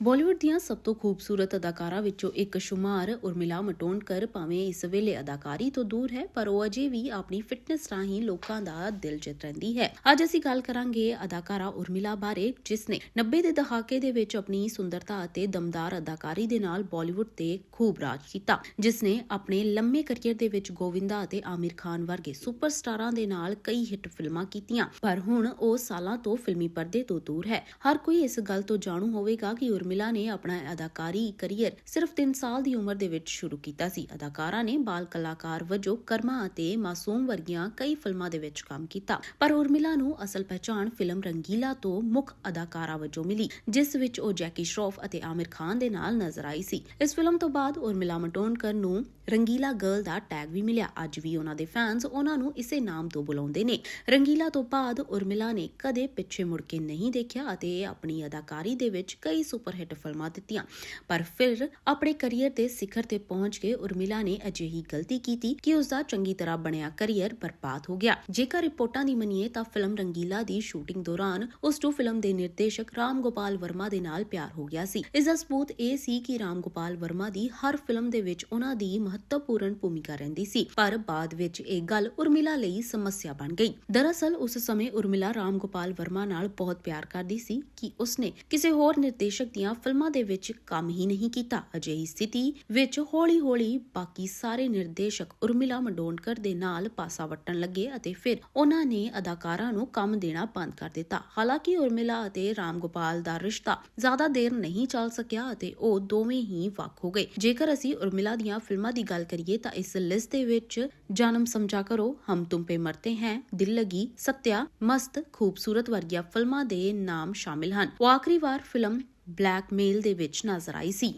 ਬਾਲੀਵੁੱਡ ਦੀਆਂ ਸਭ ਤੋਂ ਖੂਬਸੂਰਤ ਅਦਾਕਾਰਾਂ ਵਿੱਚੋਂ ਇੱਕ ਸ਼ੁਮਾਰ ਉਰਮਿਲਾ ਮਟੋਂਡਕਰ ਭਾਵੇਂ ਇਸ ਵੇਲੇ ਅਦਾਕਾਰੀ ਤੋਂ ਦੂਰ ਹੈ, ਪਰ ਉਹ ਅਜੇ ਵੀ ਆਪਣੀ ਫਿਟਨੈਸ ਰਾਹੀਂ ਲੋਕਾਂ ਦਾ ਦਿਲ ਜਿੱਤ ਰਹਿੰਦੀ ਹੈ। ਅੱਜ ਅਸੀਂ ਗੱਲ ਕਰਾਂਗੇ ਅਦਾਕਾਰਾ ਉਰਮਿਲਾ ਬਾਰੇ, ਜਿਸ ਨੇ 90 ਦੇ ਦਹਾਕੇ ਦੇ ਵਿੱਚ ਆਪਣੀ ਸੁੰਦਰਤਾ ਅਤੇ ਦਮਦਾਰ ਅਦਾਕਾਰੀ ਦੇ ਨਾਲ ਬਾਲੀਵੁੱਡ ਤੇ ਖੂਬ ਰਾਜ ਕੀਤਾ, ਜਿਸ ਨੇ ਆਪਣੇ ਲੰਮੇ ਕੈਰੀਅਰ ਦੇ ਵਿੱਚ ਗੋਵਿੰਦਾ ਅਤੇ ਆਮਿਰ ਖਾਨ ਵਰਗੇ ਸੁਪਰਸਟਾਰਾਂ ਦੇ ਨਾਲ ਕਈ ਹਿੱਟ ਫਿਲਮਾਂ ਕੀਤੀਆਂ, ਪਰ ਹੁਣ ਉਹ ਸਾਲਾਂ ਤੋਂ ਫਿਲਮੀ ਪਰਦੇ ਤੋਂ ਦੂਰ ਹੈ। ਹਰ ਕੋਈ ਇਸ ਗੱਲ ਤੋਂ ਜਾਣੂ ਹੋਵੇਗਾ ਕਿ ਉਰਮਿਲਾ ਨੇ ਆਪਣਾ ਅਦਾਕਾਰੀ ਕਰੀਅਰ ਸਿਰਫ 3 ਸਾਲ ਦੀ ਉਮਰ ਦੇ ਵਿੱਚ ਸ਼ੁਰੂ ਕੀਤਾ ਸੀ। ਅਦਾਕਾਰਾ ਨੇ ਬਾਲ ਕਲਾਕਾਰ ਵਜੋਂ ਕਰਮਾ ਅਤੇ ਮਾਸੂਮ ਵਰਗੀਆਂ ਕਈ ਫਿਲਮਾਂ ਦੇ ਵਿੱਚ ਕੰਮ ਕੀਤਾ। ਪਰ ਉਰਮਿਲਾ ਨੂੰ ਅਸਲ ਪਹਿਚਾਣ ਫਿਲਮ ਰੰਗੀਲਾ ਤੋਂ ਮੁੱਖ ਅਦਾਕਾਰਾ ਵਜੋਂ ਮਿਲੀ, ਜਿਸ ਵਿੱਚ ਉਹ ਜੈਕੀ ਸ਼ਰੋਫ ਅਤੇ ਆਮਿਰ ਖਾਨ ਦੇ ਨਾਲ ਨਜ਼ਰ ਆਈ ਸੀ। ਇਸ ਫਿਲਮ ਤੋਂ ਬਾਅਦ ਉਰਮਿਲਾ ਮਟੋਨਕਰ ਨੂੰ ਰੰਗੀਲਾ ਗਰਲ ਦਾ ਟੈਗ ਵੀ ਮਿਲਿਆ। ਅੱਜ ਵੀ ਉਹਨਾਂ ਦੇ ਫੈਨਸ ਉਹਨਾਂ ਨੂੰ ਇਸੇ ਨਾਮ ਤੋਂ ਬੁਲਾਉਂਦੇ ਨੇ। ਰੰਗੀਲਾ ਤੋਂ ਬਾਅਦ ਉਰਮਿਲਾ ਨੇ ਕਦੇ ਪਿੱਛੇ ਮੁੜ ਕੇ ਨਹੀਂ ਦੇਖਿਆ ਅਤੇ ਆਪਣੀ ਅਦਾਕਾਰੀ ਦੇ ਵਿੱਚ ਕਈ ਸੁਪਰ ਹਿੱਟ ਫਿਲਮਾਂ ਦਿੱਤੀਆਂ। ਪਰ ਫਿਰ ਆਪਣੇ ਕੈਰੀਅਰ ਦੇ ਸਿਖਰ ਤੇ ਪਹੁੰਚ ਕੇ ਉਰਮਿਲਾ ਨੇ ਅਜਿਹੀ ਗਲਤੀ ਕੀਤੀ ਕਿ ਉਸ ਦਾ ਚੰਗੀ ਤਰ੍ਹਾਂ ਬਣਿਆ ਕੈਰੀਅਰ ਬਰਬਾਦ ਹੋ ਗਿਆ। ਜੇਕਰ ਰਿਪੋਰਟਾਂ ਦੀ ਮੰਨੀਏ ਤਾਂ ਫਿਲਮ ਰੰਗੀਲਾ ਦੀ ਸ਼ੂਟਿੰਗ ਦੌਰਾਨ ਉਸ ਨੂੰ ਫਿਲਮ ਦੇ ਨਿਰਦੇਸ਼ਕ ਰਾਮ ਗੋਪਾਲ ਵਰਮਾ ਦੇ ਨਾਲ ਪਿਆਰ ਹੋ ਗਿਆ ਸੀ। ਇਸ ਦਾ ਸਬੂਤ ਇਹ ਸੀ ਕਿ ਰਾਮ ਗੋਪਾਲ ਵਰਮਾ ਦੀ ਹਰ ਫਿਲਮ ਦੇ ਵਿੱਚ ਉਹਨਾਂ ਦੀ ਮਹੱਤਵਪੂਰਨ ਭੂਮਿਕਾ ਰਹਿੰਦੀ ਸੀ। ਪਰ ਬਾਅਦ ਵਿੱਚ ਇਹ ਗੱਲ ਉਰਮਿਲਾ ਲਈ ਸਮੱਸਿਆ ਬਣ ਗਈ। ਦਰਅਸਲ ਉਸ ਸਮੇਂ ਉਰਮਿਲਾ ਰਾਮ ਗੋਪਾਲ ਵਰਮਾ ਨਾਲ ਬਹੁਤ ਪਿਆਰ ਕਰਦੀ ਸੀ ਕਿ ਉਸਨੇ ਕਿਸੇ ਹੋਰ ਨਿਰਦੇਸ਼ਕ ਦੀਆਂ ਫਿਲਮਾਂ ਦੇ ਵਿੱਚ ਕੰਮ ਹੀ ਨਹੀਂ ਕੀਤਾ। ਅਜਿਹੀ ਸਥਿਤੀ ਵਿੱਚ ਹੌਲੀ-ਹੌਲੀ ਬਾਕੀ ਸਾਰੇ ਨਿਰਦੇਸ਼ਕ ਉਰਮਿਲਾ ਮੰਡੋਂਡਕਰ ਦੇ ਨਾਲ ਪਾਸਾ ਵੱਟਣ ਲੱਗੇ ਅਤੇ ਫਿਰ ਉਹਨਾਂ ਨੇ ਅਦਾਕਾਰਾਂ ਨੂੰ ਕੰਮ ਦੇਣਾ ਬੰਦ ਕਰ ਦਿੱਤਾ। ਹਾਲਾਂਕਿ ਉਰਮਿਲਾ ਅਤੇ ਰਾਮ ਗੋਪਾਲ ਦਾ ਰਿਸ਼ਤਾ ਜ਼ਿਆਦਾ ਦੇਰ ਨਹੀਂ ਚੱਲ ਸਕਿਆ ਅਤੇ ਉਹ ਦੋਵੇਂ ਹੀ ਵੱਖ ਹੋ ਗਏ। ਜੇਕਰ ਅਸੀਂ ਉਰਮਿਲਾ ਦੀਆਂ ਫਿਲਮਾਂ ਦੀ ਗੱਲ ਕਰੀਏ ਤਾਂ ਇਸ ਲਿਸਟ ਦੇ ਵਿੱਚ ਜਨਮ ਸਮਝਾ ਕਰੋ, ਹਮ ਤੁਮ ਪੇ ਮਰਤੇ ਹੈ, ਦਿਲ ਲਗੀ, ਸਤਿਆ, ਮਸਤ, ਖੂਬਸੂਰਤ ਵਰਗੀਆਂ ਫਿਲਮਾਂ ਦੇ ਨਾਮ ਸ਼ਾਮਿਲ ਹਨ। ਉਹ ਆਖਰੀ ਵਾਰ ਫਿਲਮ ਬਲੈਕਮੇਲ ਦੇ ਵਿੱਚ ਨਜ਼ਰ ਆਈ ਸੀ।